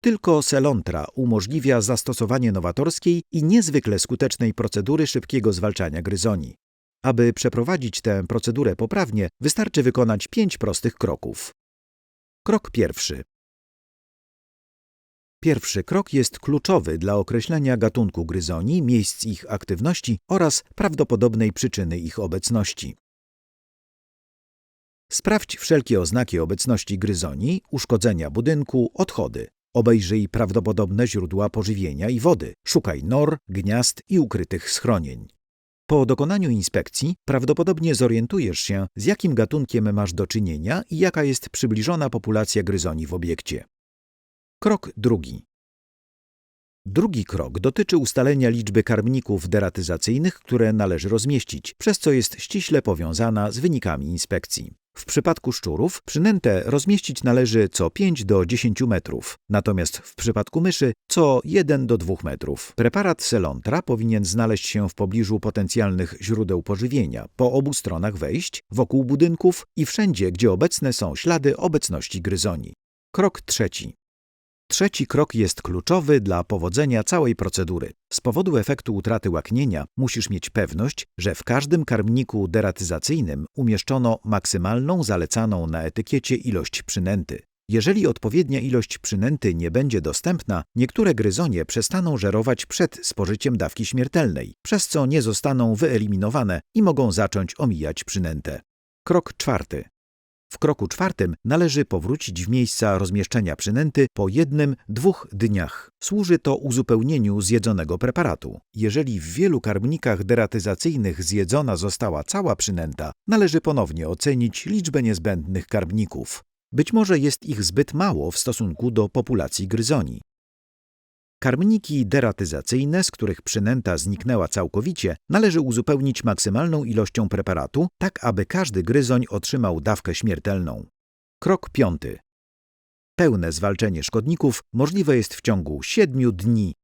Tylko Selontra umożliwia zastosowanie nowatorskiej i niezwykle skutecznej procedury szybkiego zwalczania gryzoni. Aby przeprowadzić tę procedurę poprawnie, wystarczy wykonać pięć prostych kroków. Krok pierwszy. Pierwszy krok jest kluczowy dla określenia gatunku gryzoni, miejsc ich aktywności oraz prawdopodobnej przyczyny ich obecności. Sprawdź wszelkie oznaki obecności gryzoni, uszkodzenia budynku, odchody. Obejrzyj prawdopodobne źródła pożywienia i wody. Szukaj nor, gniazd i ukrytych schronień. Po dokonaniu inspekcji prawdopodobnie zorientujesz się, z jakim gatunkiem masz do czynienia i jaka jest przybliżona populacja gryzoni w obiekcie. Krok drugi. Drugi krok dotyczy ustalenia liczby karmników deratyzacyjnych, które należy rozmieścić, przez co jest ściśle powiązana z wynikami inspekcji. W przypadku szczurów przynętę rozmieścić należy co 5 do 10 metrów, natomiast w przypadku myszy co 1 do 2 metrów. Preparat Selontra powinien znaleźć się w pobliżu potencjalnych źródeł pożywienia, po obu stronach wejść, wokół budynków i wszędzie, gdzie obecne są ślady obecności gryzoni. Krok trzeci. Trzeci krok jest kluczowy dla powodzenia całej procedury. Z powodu efektu utraty łaknienia musisz mieć pewność, że w każdym karmniku deratyzacyjnym umieszczono maksymalną zalecaną na etykiecie ilość przynęty. Jeżeli odpowiednia ilość przynęty nie będzie dostępna, niektóre gryzonie przestaną żerować przed spożyciem dawki śmiertelnej, przez co nie zostaną wyeliminowane i mogą zacząć omijać przynętę. Krok czwarty. W kroku czwartym należy powrócić w miejsca rozmieszczenia przynęty po jednym, dwóch dniach. Służy to uzupełnieniu zjedzonego preparatu. Jeżeli w wielu karmnikach deratyzacyjnych zjedzona została cała przynęta, należy ponownie ocenić liczbę niezbędnych karmników. Być może jest ich zbyt mało w stosunku do populacji gryzoni. Karmniki deratyzacyjne, z których przynęta zniknęła całkowicie, należy uzupełnić maksymalną ilością preparatu, tak aby każdy gryzoń otrzymał dawkę śmiertelną. Krok piąty. Pełne zwalczenie szkodników możliwe jest w ciągu 7 dni.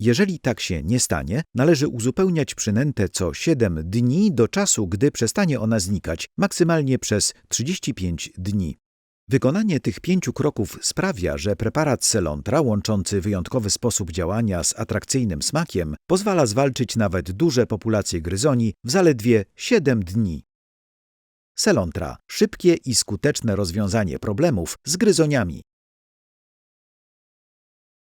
Jeżeli tak się nie stanie, należy uzupełniać przynętę co 7 dni do czasu, gdy przestanie ona znikać, maksymalnie przez 35 dni. Wykonanie tych pięciu kroków sprawia, że preparat Selontra, łączący wyjątkowy sposób działania z atrakcyjnym smakiem, pozwala zwalczyć nawet duże populacje gryzoni w zaledwie 7 dni. Selontra szybkie i skuteczne rozwiązanie problemów z gryzoniami.